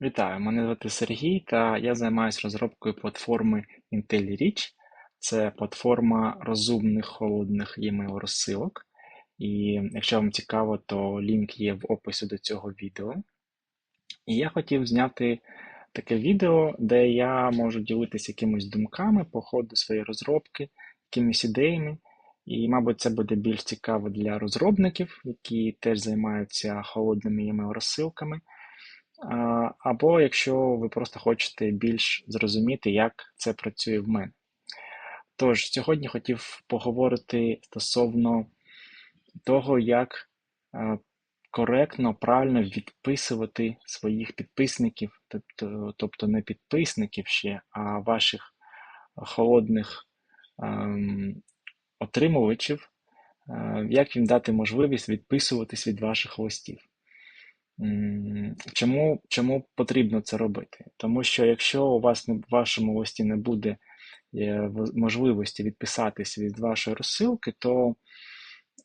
Вітаю, мене звати Сергій, та я займаюся розробкою платформи IntelliReach. Це платформа розумних холодних e-mail розсилок. І якщо вам цікаво, то лінк є в описі до цього відео. І я хотів зняти таке відео, де я можу ділитися якимись думками по ходу своєї розробки, якимись ідеями. І, мабуть, це буде більш цікаво для розробників, які теж займаються холодними e-mail розсилками. Або якщо ви просто хочете більш зрозуміти, як це працює в мене. Тож, сьогодні хотів поговорити стосовно того, як коректно, правильно відписувати своїх підписників, тобто тобто не підписників ще, а ваших холодних ем, отримувачів, е, як їм дати можливість відписуватись від ваших листів. Чому чому потрібно це робити? Тому що якщо у вас в вашому листі не буде е, можливості відписатися від вашої розсилки, то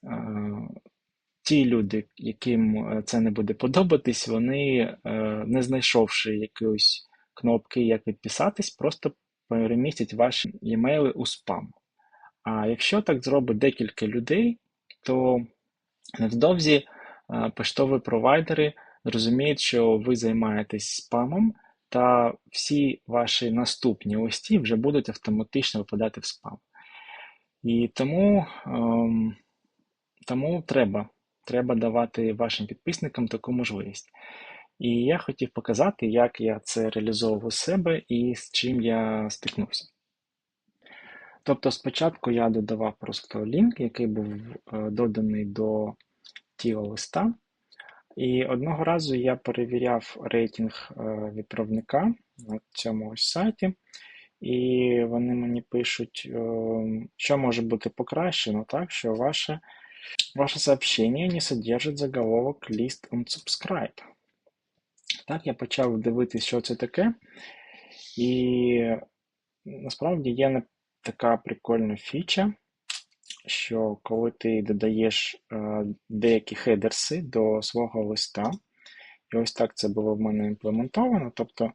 е, ті люди, яким е, це не буде подобатись, вони, е, не знайшовши якоїсь кнопки, як відписатись, просто перемістять ваші емейли у спам. А якщо так зробить декілька людей, то невдовзі е, поштові провайдери зрозуміють, що ви займаєтесь спамом, та всі ваші наступні листі вже будуть автоматично випадати в спам. І тому ем, тому треба треба давати вашим підписникам таку можливість. І я хотів показати, як я це реалізовував у себе і з чим я стикнувся. Тобто, спочатку я додавав просто лінк, який був е, доданий до тіла листа. І одного разу я перевіряв рейтинг е, відправника на цьому ось сайті, і вони мені пишуть, е, що може бути покращено, так, що ваше ваше сообщение не содержить заголовок list unsubscribe. Так, я почав дивитися, що це таке. І насправді є така прикольна фіча, що коли ти додаєш е, деякі хедерси до свого листа, і ось так це було в мене імплементовано, тобто е,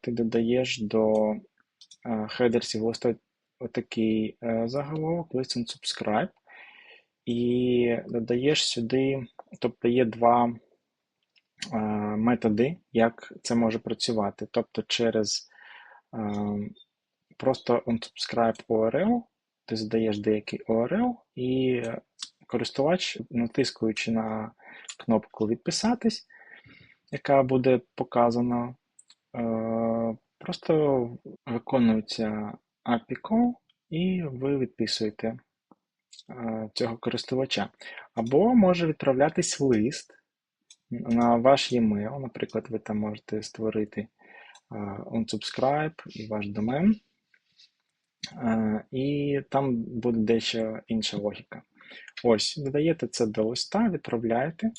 ти додаєш до е, хедерсів листа отакий заголовок, listen subscribe, і додаєш сюди, тобто є два методи, як це може працювати. Тобто через просто unsubscribe URL ти задаєш деякий URL, і користувач, натискуючи на кнопку Відписатись, яка буде показана, е, просто виконується API call, і ви відписуєте е, цього користувача. Або може відправлятись лист на ваш e-mail. Наприклад, ви там можете створити е, unsubscribe і ваш домен. Е, і там буде дещо інша логіка. Ось, додаєте це до листа, відправляєте.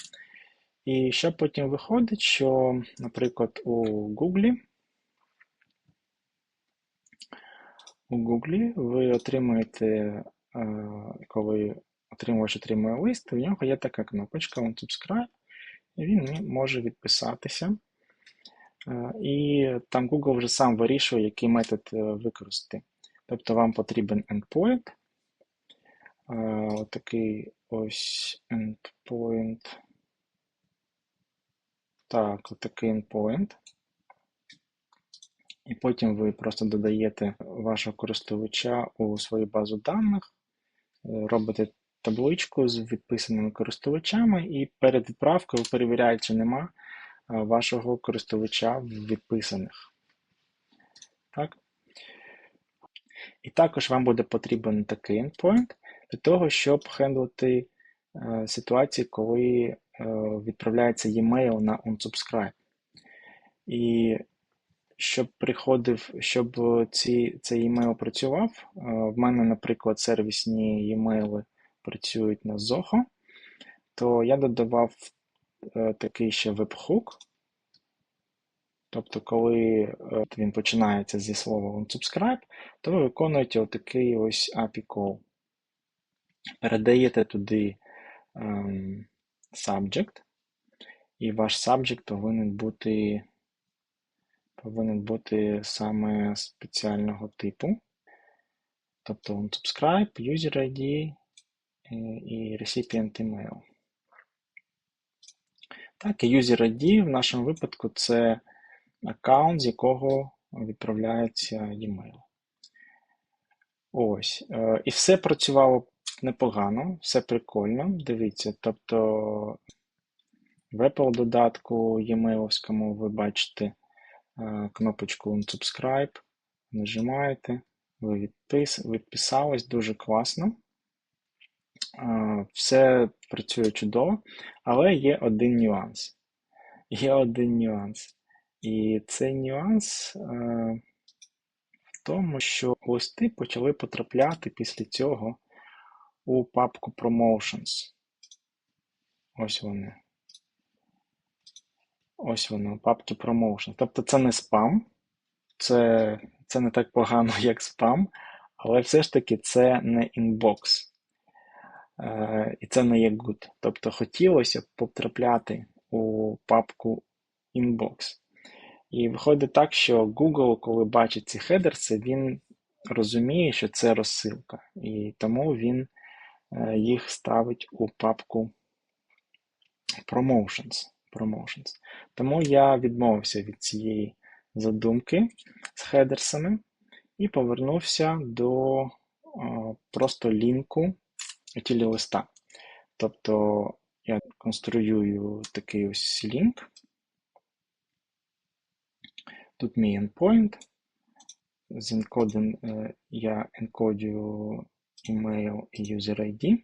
І що потім виходить, що, наприклад, у Google у Google ви отримуєте, е, коли отримувач отримує лист, у нього є така кнопочка unsubscribe, і він може відписатися. Е, і там Google вже сам вирішує, який метод використати. Тобто вам потрібен endpoint. Отакий ось endpoint. Так, отакий endpoint. І потім ви просто додаєте вашого користувача у свою базу даних, е, робите табличку з відписаними користувачами, і перед відправкою ви перевіряєте, чи нема вашого користувача в відписаних. Так? І також вам буде потрібен такий endpoint для того, щоб хендлити е, ситуації, коли е, відправляється e-mail на unsubscribe. І щоб приходив, щоб ці, цей e-mail працював, е, в мене, наприклад, сервісні e-mail працюють на Zoho, то я додавав такий ще webhook, Тобто, коли е, він починається зі слова unsubscribe, то ви виконуєте отакий ось API call. Передаєте туди um, subject, і ваш subject повинен бути повинен бути саме спеціального типу. Тобто unsubscribe, user ID е, і recipient email. Так, і user ID в нашому випадку це аккаунт, з якого відправляється e-mail. Ось. Е, і все працювало непогано, все прикольно. Дивіться, тобто в Apple додатку e-mailовському ви бачите е, кнопочку Unsubscribe, нажимаєте, ви відпис, відписались дуже класно. Е, все працює чудово, але є один нюанс. Є один нюанс. І цей нюанс е, в тому, що листи почали потрапляти після цього у папку Promotions. Ось вони. Ось вони, у папці Promotions. Тобто це не спам, це це не так погано, як спам, але все ж таки це не інбокс. Е, І це не є good. Тобто хотілося б потрапляти у папку Inbox. І виходить так, що Google, коли бачить ці хедерси, він розуміє, що це розсилка. І тому він е, їх ставить у папку Promotions. Promotions. Тому я відмовився від цієї задумки з хедерсами і повернувся до о, просто лінку тілі листа. Тобто я конструюю такий ось лінк. Тут мій endpoint. З енкодом е, я енкодую email і user ID.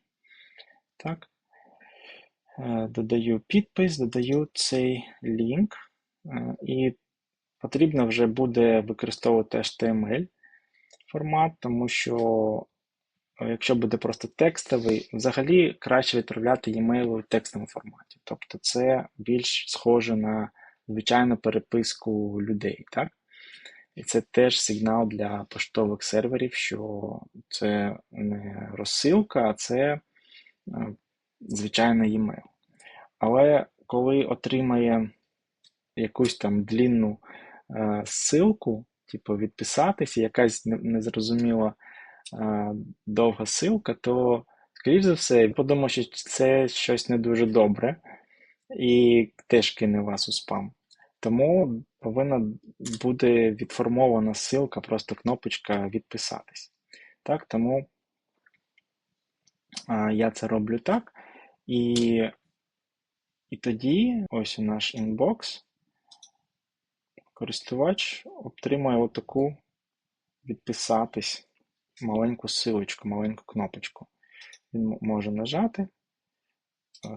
Так. Е, додаю підпис, додаю цей лінк, е, і потрібно вже буде використовувати HTML формат, тому що якщо буде просто текстовий, взагалі краще відправляти e-mail у текстовому форматі. Тобто це більш схоже на звичайну переписку людей. так? І це теж сигнал для поштових серверів, що це не розсилка, а це е, звичайний e-mail. Але коли отримає якусь там длінну е, ссылку, типу відписатися, якась незрозуміла е, довга ссылка, то, скоріш за все, подумав, що це щось не дуже добре, і теж кине вас у спам. Тому повинна бути відформована ссылка, просто кнопочка відписатись. Так, Тому а, я це роблю так. І і тоді ось у наш інбокс. Користувач отримує отаку відписатись маленьку силочку, маленьку кнопочку. Він може нажати.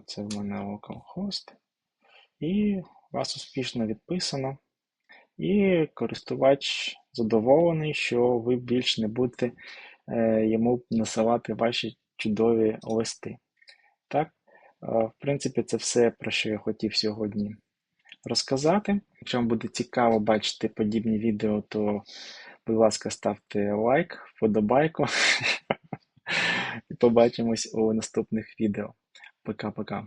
Це в мене localhost. І вас успішно відписано. І користувач задоволений, що ви більш не будете е, йому насилати ваші чудові листи. Так, е, в принципі, це все, про що я хотів сьогодні розказати. Якщо вам буде цікаво бачити подібні відео, то, будь ласка, ставте лайк, вподобайку. І побачимось у наступних відео. Пока-пока.